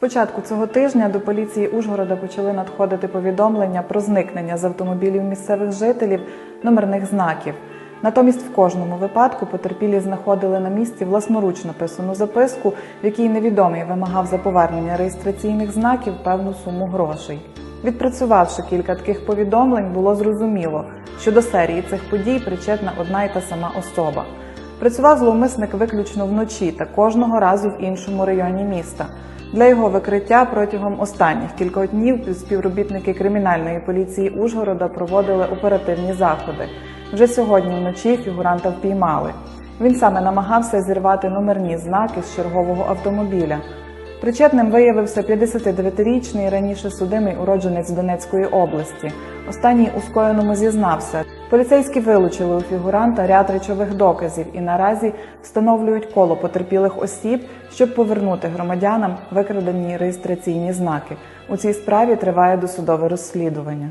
початку цього тижня до поліції Ужгорода почали надходити повідомлення про зникнення з автомобілів місцевих жителів номерних знаків. Натомість в кожному випадку потерпілі знаходили на місці власноруч написану записку, в якій невідомий вимагав за повернення реєстраційних знаків певну суму грошей. Відпрацювавши кілька таких повідомлень, було зрозуміло, що до серії цих подій причетна одна й та сама особа. Працював зловмисник виключно вночі та кожного разу в іншому районі міста. Для його викриття протягом останніх кількох днів співробітники кримінальної поліції Ужгорода проводили оперативні заходи. Вже сьогодні вночі фігуранта впіймали. Він саме намагався зірвати номерні знаки з чергового автомобіля. Причетним виявився 59-річний раніше судимий уродженець Донецької області. Останній у скоєному зізнався. Поліцейські вилучили у фігуранта ряд речових доказів і наразі встановлюють коло потерпілих осіб, щоб повернути громадянам викрадені реєстраційні знаки. У цій справі триває досудове розслідування.